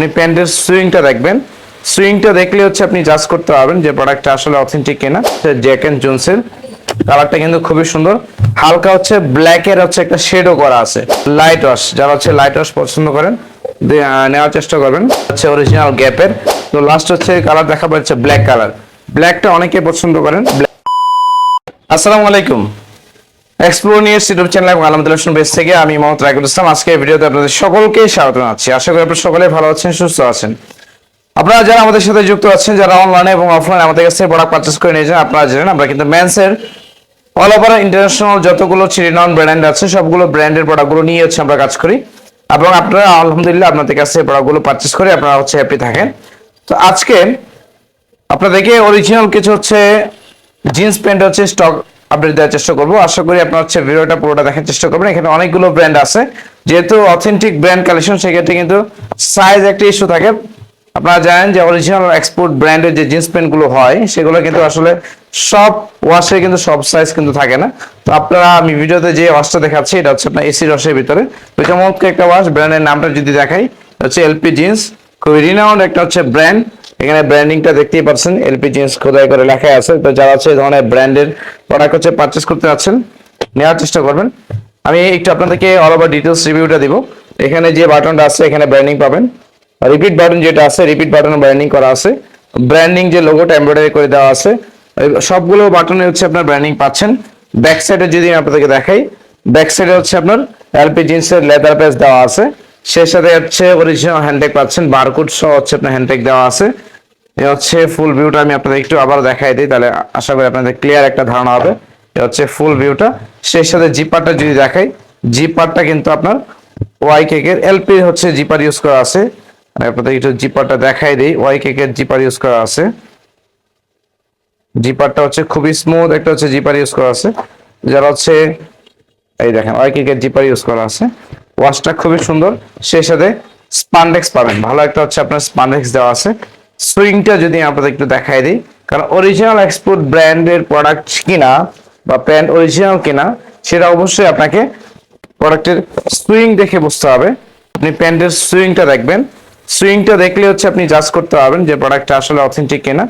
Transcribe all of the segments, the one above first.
আপনি প্যান্টের সুইংটা দেখবেন। সুইংটা দেখলে হচ্ছে আপনি জাজ করতে পারবেন যে প্রোডাক্টটা আসলে অথেন্টিক কিনা। জ্যাক এন্ড জোনসের কালারটা কিন্তু খুবই সুন্দর। হালকা হচ্ছে ব্ল্যাক এর হচ্ছে একটা শেডও করা আছে। লাইট ওয়াশ যারা হচ্ছে লাইট ওয়াশ পছন্দ করেন নেওয়ার চেষ্টা করবেন। হচ্ছে অরিজিনাল গ্যাপের তো লাস্ট হচ্ছে কালার দেখা পাচ্ছে ব্ল্যাক কালার ব্ল্যাকটা অনেকে পছন্দ করেন। আসসালামু আলাইকুম। এক্সপ্লোর নিউজ ইউটিউব চ্যানেল এবং আলহামদুলিল্লাহ বেস থেকে আমি মোহাম্মদ রাকিবুল ইসলাম। আজকে ভিডিওতে আপনাদের সকলকে স্বাগত জানাচ্ছি। আশা করি আপনারা সকলে ভালো আছেন, সুস্থ আছেন। আপনারা যারা আমাদের সাথে যুক্ত আছেন, যারা অনলাইনে এবং অফলাইনে আমাদের কাছে প্রোডাক্ট পারচেস করে নিয়ে যান আপনারা জানেন আমরা কিন্তু মেন্সের অল ওভার ইন্টারন্যাশনাল যতগুলো চিরিনন ব্র্যান্ড আছে, সবগুলো ব্র্যান্ডের প্রোডাক্টগুলো নিয়ে হচ্ছে আমরা কাজ করি। এবং আপনারা আলহামদুলিল্লাহ আপনাদের কাছে প্রোডাক্টগুলো পারচেস করে আপনারা হচ্ছে হ্যাপি থাকেন। তো আজকে আপনাদেরকে অরিজিনাল কিছু হচ্ছে জিন্স প্যান্ট হচ্ছে স্টক আপডেট দেওয়ার চেষ্টা করব। আশা করি আপনার হচ্ছে ভিডিওটা পুরোটা দেখার চেষ্টা করবেন। এখানে অনেকগুলো ব্র্যান্ড আছে। যেহেতু অথেন্টিক ব্র্যান্ড কালেকশন সেক্ষেত্রে কিন্তু সাইজ একটা ইস্যু থাকে। আপনারা জানেন যে অরিজিনাল এক্সপোর্ট ব্র্যান্ডের যে জিন্স প্যান্টগুলো হয়, সেগুলো কিন্তু আসলে সব ওয়াশে কিন্তু সব সাইজ কিন্তু থাকে না। তো আপনারা আমি ভিডিওতে যে ওয়াশটা দেখাচ্ছি, এটা হচ্ছে আপনার এসি রসের ভিতরে। তো চমৎকার একটা ওয়াশ ব্র্যান্ডের নামটা যদি দেখাই হচ্ছে এলপি জিন্স খুবই রিনাউন্ড একটা হচ্ছে ব্র্যান্ড এখানে ব্র্যান্ডিংটা দেখতেই পাচ্ছেন এলপি জিন্স খোদাই করে লেখা আছে। তো যারা এই ধরনের ব্র্যান্ডের প্রোডাক্ট হচ্ছে পারচেস করতে যাচ্ছেন, নেওয়ার চেষ্টা করবেন। আমি একটু আপনাদেরকে অল ওভার ডিটেলস রিভিউটা দিব। এখানে যে বাটনটা আছে, এখানে ব্র্যান্ডিং পাবেন। রিপিট বাটন যেটা আছে রিপিট বাটনে ব্র্যান্ডিং করা আছে। ব্র্যান্ডিং যে লোগোটা এমব্রয়ডারি করে দেওয়া আছে সবগুলো বাটনে হচ্ছে আপনার ব্র্যান্ডিং পাচ্ছেন। ব্যাক সাইডে যদি আপনাদেরকে দেখাই ব্যাক সাইডে হচ্ছে আপনার এলপি জিন্সের লেদার পেজ দেওয়া আছে। সেই সাথে হচ্ছে অরিজিনাল হ্যান্ডটেক পাচ্ছেন বারকোড সহ হচ্ছে আপনার হ্যান্ডটেক দেওয়া আছে। এ হচ্ছে ফুল ভিউটা আমি আপনাদের একটু আবার দেখাই দিই, তাহলে আশা করি আপনাদের ক্লিয়ার একটা ধারণা হবে। এ হচ্ছে ফুল ভিউটা সেই সাথে জিপারটা যদি দেখাই জিপারটা কিন্তু আপনার ওয়াই কেকের এলপি হচ্ছে জিপার ইউজ করা আছে। আমি আপনাদের একটু জিপারটা দেখাই দিই ওয়াই কেকের জিপার ইউজ করা আছে। জিপারটা হচ্ছে খুবই স্মুথ একটা হচ্ছে জিপার ইউজ করা আছে। যারা হচ্ছে, এই দেখেন ওয়াই কেকের জিপার ইউজ করা আছে। ওয়াশটা খুবই সুন্দর। সেই সাথে স্পান্ডেক্স পাবেন। ভালো একটা হচ্ছে আপনার স্পান্ডেক্স দেওয়া আছে। সুইংটা যদি আপনাদের একটু দেখাই দিই, কারণ অরিজিনাল এক্সপোর্ট ব্র্যান্ডের প্রোডাক্ট কিনা বা প্যান্ট অরিজিনাল কিনা, সেটা অবশ্যই আপনাকে প্রোডাক্টের সুইং দেখে বুঝতে হবে। আপনি প্যান্টের সুইংটা দেখবেন। সুইংটা দেখলে হচ্ছে আপনি জাজ করতে পারবেন যে প্রোডাক্টটা আসলে অথেন্টিক কিনা।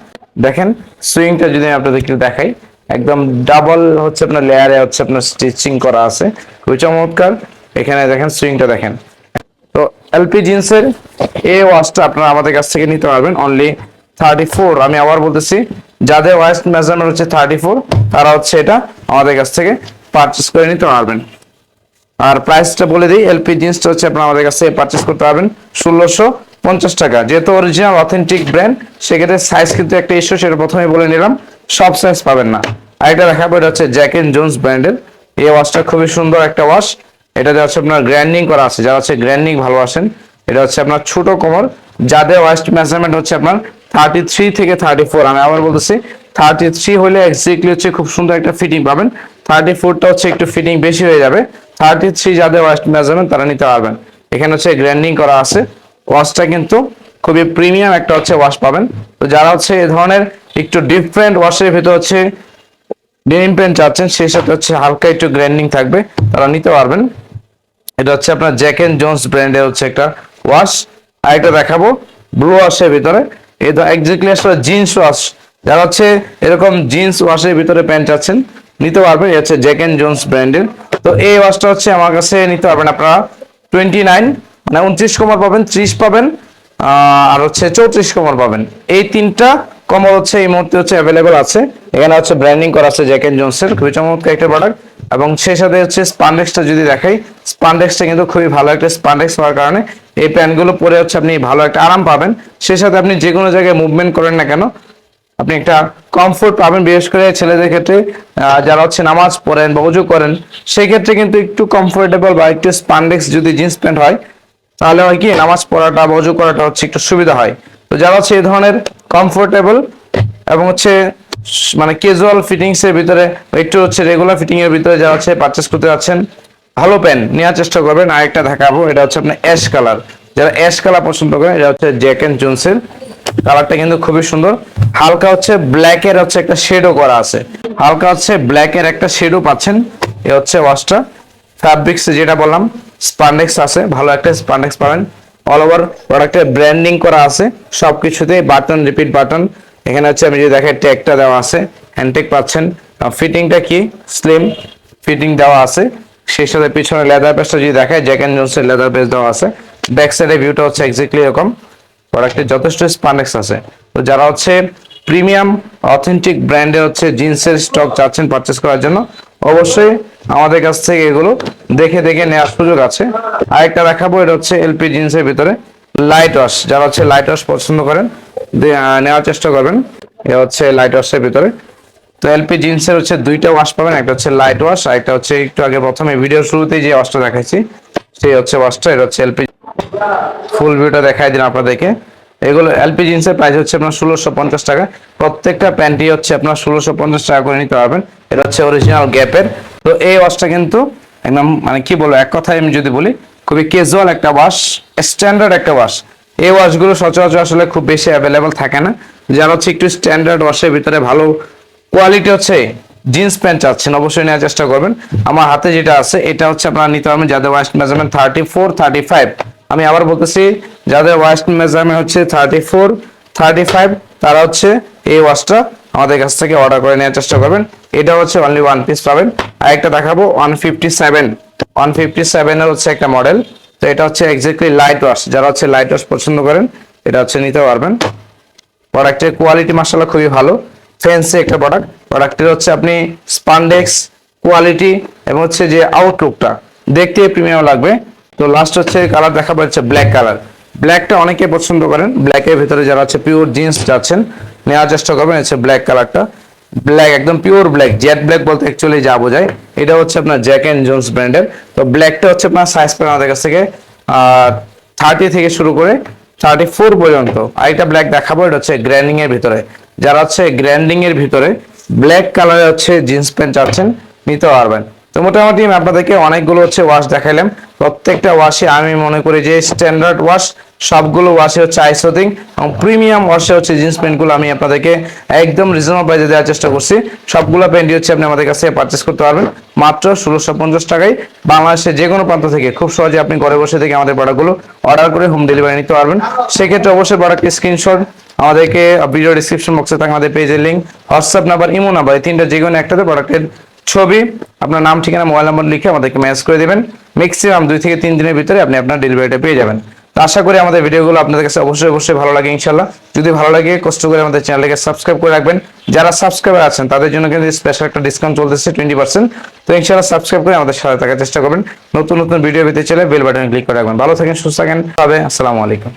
দেখেন সুইংটা যদি আপনাদের একটু দেখাই, একদম ডাবল হচ্ছে আপনার লেয়ারে হচ্ছে আপনার স্টিচিং করা আছে। খুবই চমৎকার। এখানে দেখেন সুইংটা দেখেন। তো এলপি জিন্সের এই ওয়াশটা আপনারা আমাদের কাছ থেকে নিতে পারবেন অনলি থার্টি ফোর আমি আবার বলতেছি, যাদের ওয়াস্ট মেজারমেন্ট হচ্ছে থার্টি ফোর তারা হচ্ছে এটা আমাদের কাছ থেকে পারচেস করে নিতে পারবেন। আর প্রাইসটা বলে দিই এলপি জিন্সটা হচ্ছে আপনারা আমাদের কাছে পারচেস করতে পারবেন ষোলোশো পঞ্চাশ টাকা। যেহেতু অরিজিনাল অথেন্টিক ব্র্যান্ড সেক্ষেত্রে সাইজ কিন্তু একটা ইস্যু সেটা প্রথমে বলে নিলাম, সব সাইজ পাবেন না। আরেকটা দেখাবো, এটা হচ্ছে জ্যাক এন্ড জোন্স ব্র্যান্ডের এই ওয়াশটা খুবই সুন্দর একটা ওয়াশ এটাতে হচ্ছে আপনার গ্র্যান্ডিং করা আছে, যারা হচ্ছে গ্র্যান্ডিং ভালোবাসেন, এটা হচ্ছে আপনার ছোট কোমর, যাদের ওয়াস্ট মেজারমেন্ট হচ্ছে আপনার থার্টি থ্রি থেকে থার্টি ফোর আমি আবার বলতেছি থার্টি থ্রি হলে এক্স্যাক্টলি হচ্ছে খুব সুন্দর একটা ফিটিং পাবেন থার্টি ফোরটা হচ্ছে একটু ফিটিং বেশি হয়ে যাবে থার্টি থ্রি যাদের ওয়েস্ট মেজারমেন্ট তারা নিতে পারবেন। এখানে হচ্ছে গ্র্যান্ডিং করা আছে ওয়াশটা কিন্তু খুবই প্রিমিয়াম একটা হচ্ছে ওয়াশ পাবেন। তো যারা হচ্ছে এ ধরনের একটু ডিফারেন্ট ওয়াশের ভিতর হচ্ছে ডেনিম প্যান্ট চাচ্ছেন, সেই সাথে হচ্ছে হালকা একটু গ্র্যান্ডিং থাকবে, তারা নিতে পারবেন। এটা হচ্ছে আপনার জ্যাক এন্ড জোন্স ব্র্যান্ডের হচ্ছে একটা ওয়াশ। আর একটা দেখাবো, ব্লু ওয়াশের ভিতরে। তো এক্স্যাক্টলি আসলে জিন্স ওয়াশ। যারা হচ্ছে এরকম জিন্স ওয়াশের ভিতরে প্যান্ট আছেন, নিতে পারবেন। এটা হচ্ছে জ্যাক এন্ড জোন্স ব্র্যান্ডের। তো এই ওয়াশটা হচ্ছে আমার কাছে নিতে পারবেন আপনারা টোয়েন্টি নাইন মানে উনত্রিশ কমর পাবেন, ত্রিশ পাবেন আর হচ্ছে চৌত্রিশ কমর পাবেন। এই তিনটা কমর হচ্ছে এই মুহূর্তে হচ্ছে অ্যাভেলেবল আছে। এখানে হচ্ছে ব্র্যান্ডিং করা আছে জ্যাক এন্ড জোন্সের। খুবই চমৎকার একটা প্রোডাক্ট এবং সেই সাথে হচ্ছে স্পান্ডেক্সটা যদি দেখাই স্পান্ডেক্সটা কিন্তু খুবই ভালো একটা স্পান্ডেক্স হওয়ার কারণে এই প্যান্টগুলো পরে হচ্ছে আপনি ভালো একটা আরাম পাবেন। সেই সাথে আপনি যে কোনো জায়গায় মুভমেন্ট করেন না কেন, আপনি একটা কমফোর্ট পাবেন, বিশেষ করে ছেলেদের ক্ষেত্রে যারা হচ্ছে নামাজ পড়েন বা উজু করেন, সেই ক্ষেত্রে কিন্তু একটু কমফোর্টেবল বা একটু স্পান্ডেক্স যদি জিন্স প্যান্ট হয়, তাহলে হয় কি, নামাজ পড়াটা বা উজু করাটা হচ্ছে একটু সুবিধা হয়। তো যারা হচ্ছে এই ধরনের কমফোর্টেবল এবং হচ্ছে মানে ক্যাজুয়াল ফিটিংস এর ভিতরে একটু হচ্ছে রেগুলার ফিটিং এর ভিতরে যারা হচ্ছে পারচেস করতে যাচ্ছেন ভালো প্যান্ট নেওয়ার চেষ্টা করবেন। আরেকটা দেখাবো, এটা হচ্ছে আপনার অ্যাশ কালার যারা অ্যাশ কালার পছন্দ করেন, এটা হচ্ছে জ্যাক এন্ড জোনসের কালারটা কিন্তু খুবই সুন্দর। হালকা হচ্ছে ব্ল্যাক এর হচ্ছে একটা শেডও করা আছে। হালকা হচ্ছে ব্ল্যাক এর একটা শেডও পাচ্ছেন। এ হচ্ছে ওয়াশটা ফ্যাব্রিক্স যেটা বললাম স্পান্ডেক্স আছে। ভালো একটা স্পান্ডেক্স পাবেন। অল ওভার প্রোডাক্টের ব্র্যান্ডিং করা আছে। সবকিছুতেই বাটন রিপিট বাটন এখানে হচ্ছে আমি যদি দেখেন ট্যাগটা দেওয়া আছে। হ্যান্ডটেক পাচ্ছেন। ফিটিংটা কি? স্লিম ফিটিং দেওয়া আছে। সেই সাথে পিছনে লেদার পেসটা যদি দেখায় জ্যাক অ্যান্ড জোনসের লেদার পেস দেওয়া আছে। ব্যাক সাইডের ভিউটা হচ্ছে এক্স্যাক্টলি এরকম। প্রোডাক্টে যথেষ্ট স্পানেক্স আছে। তো যারা হচ্ছে প্রিমিয়াম অথেন্টিক ব্র্যান্ডের হচ্ছে জিন্সের স্টক চাচ্ছেন পারচেস করার জন্য, অবশ্যই আমাদের কাছ থেকে এগুলো দেখে দেখে নেওয়ার সুযোগ আছে। আরেকটা দেখাবো, এটা হচ্ছে এলপি জিন্সের ভিতরে লাইট ওয়াশ যারা হচ্ছে লাইট ওয়াশ পছন্দ করেন নেওয়ার চেষ্টা করবেন। এ হচ্ছে লাইট ওয়াশের ভিতরে। তো এলপি জিন্সের হচ্ছে দুইটা ওয়াশ পাবেন, একটা হচ্ছে লাইট ওয়াশ আর একটা হচ্ছে একটু আগে প্রথমে ভিডিও শুরুতেই যে ওয়াশটা দেখাইছি, সেই হচ্ছে ওয়াশটা এটা হচ্ছে এলপি ফুল ভিউটা দেখাই দিন আপনাদেরকে। এগুলো এলপি জিন্সের প্রাইস হচ্ছে আপনার ষোলোশো পঞ্চাশ টাকা। প্রত্যেকটা প্যান্টই হচ্ছে আপনার ষোলোশো পঞ্চাশ টাকা করে নিতে পারবেন। এটা হচ্ছে অরিজিনাল গ্যাপের তো এই ওয়াশটা কিন্তু একদম মানে কি বলব, এক কথায় আমি যদি বলি, খুবই ক্যাজুয়াল একটা ওয়াশ স্ট্যান্ডার্ড একটা ওয়াশ এই ওয়াশগুলো সচরাচর আসলে খুব বেশি অ্যাভেলেবেল থাকে না। যারা হচ্ছে একটু স্ট্যান্ডার্ড ওয়াশের ভিতরে ভালো কোয়ালিটি হচ্ছে জিন্স প্যান্ট চাচ্ছেন, অবশ্যই নেওয়ার চেষ্টা করবেন। আমার হাতে যেটা আছে, এটা হচ্ছে আপনারা নিতে পারবেন যাদের waist measurement thirty four thirty five আমি আবার বলতেছি, যাদের ওয়াইস্ট মেজারমেন্ট হচ্ছে থার্টি ফোর থার্টি ফাইভ তারা হচ্ছে এই ওয়াশটা আমাদের কাছ থেকে অর্ডার করে নেওয়ার চেষ্টা করবেন। এটা হচ্ছে অনলি ওয়ান পিস পাবেন। আর একটা দেখাবো one fifty seven one fifty সেভেনের হচ্ছে একটা মডেল তো এটা হচ্ছে এক্স্যাক্টলি লাইট ওয়াশ যারা হচ্ছে লাইট ওয়াশ পছন্দ করেন, এটা হচ্ছে নিতে পারবেন। প্রোডাক্টের কোয়ালিটি মাসাল্লাহ খুবই ভালো। ফ্যান্সি একটা প্রোডাক্ট প্রোডাক্টের হচ্ছে আপনি স্পান্ডেক্স কোয়ালিটি এবং হচ্ছে যে আউটলুকটা দেখতে প্রিমিয়াম লাগবে। তো লাস্ট হচ্ছে কালার দেখা যাচ্ছে ব্ল্যাক কালার ব্ল্যাকটা অনেকে পছন্দ করেন। ব্ল্যাকের ভিতরে যারা হচ্ছে পিওর জিন্স যাচ্ছেন, নেওয়ার চেষ্টা করবেন হচ্ছে ব্ল্যাক কালারটা ব্ল্যাক একদম পিওর ব্ল্যাক জেড ব্ল্যাক বলতে অ্যাকচুয়ালি যা বোঝায়। এটা হচ্ছে আপনার জ্যাক অ্যান্ড জোন্স ব্র্যান্ডের তো ব্ল্যাকটা হচ্ছে আপনার সাইজ পাবেন আমাদের কাছ থেকে থার্টি থেকে শুরু করে থার্টি ফোর পর্যন্ত। আরেকটা ব্ল্যাক দেখাবো, এটা হচ্ছে গ্র্যান্ডিং এর ভিতরে। যারা হচ্ছে গ্র্যান্ডিং এর ভিতরে, ব্ল্যাক কালারে হচ্ছে জিন্স প্যান্ট চাচ্ছেন, নিতে পারবেন। তো মোটামুটি আমি আপনাদেরকে অনেকগুলো হচ্ছে ওয়াশ দেখাইলাম। প্রত্যেকটা ওয়াশে আমি মনে করি যে স্ট্যান্ডার্ড ওয়াশ সবগুলো ওয়াশে হচ্ছে আইসোদিং এবং প্রিমিয়াম ওয়াশে হচ্ছে জিন্স প্যান্টগুলো আমি আপনাদেরকে একদম রিজনেবল প্রাইসে দেওয়ার চেষ্টা করছি। সবগুলো প্যান্টই হচ্ছে আপনি আমাদের কাছে পারচেস করতে পারবেন। মাত্র ষোলোশো পঞ্চাশ টাকায় বাংলাদেশের যে কোনো প্রান্ত থেকে খুব সহজে আপনি ঘরে বসে থেকে আমাদের প্রোডাক্টগুলো অর্ডার করে হোম ডেলিভারি নিতে পারবেন। সেক্ষেত্রে অবশ্যই প্রোডাক্টের স্ক্রিনশট আমাদেরকে ভিডিও ডিসক্রিপশন বক্সে থাকে আমাদের পেজের link WhatsApp number imo number এই তিনটা যে কোনো একটাতে প্রোডাক্টের ছবি, আপনার নাম, ঠিকানা মোবাইল নাম্বার লিখে আমাদেরকে মেসেজ করে দেবেন। ম্যাক্সিমাম দুই থেকে তিন দিনের ভিতরে আপনি আপনার ডেলিভারিটা পেয়ে যাবেন। তো আশা করি আমাদের ভিডিওগুলো আপনাদের কাছে অবশ্যই অবশ্যই ভালো লাগে ইনশাল্লাহ যদি ভালো লাগে, কষ্ট করে আমাদের চ্যানেলকে সাবস্ক্রাইব করে রাখবেন। যারা সাবস্ক্রাইবার আছেন, তাদের জন্য কিন্তু স্পেশাল একটা ডিসকাউন্ট চলতেছে টোয়েন্টি পার্সেন্ট তো ইনশাল্লাহ সাবস্ক্রাইব করে আমাদের সাথে থাকার চেষ্টা করবেন। নতুন নতুন ভিডিও পেতে চলে বেল বাটনে ক্লিক করে রাখবেন। ভালো থাকেন, সুস্থ থাকেন। তবে আসসালামু আলাইকুম।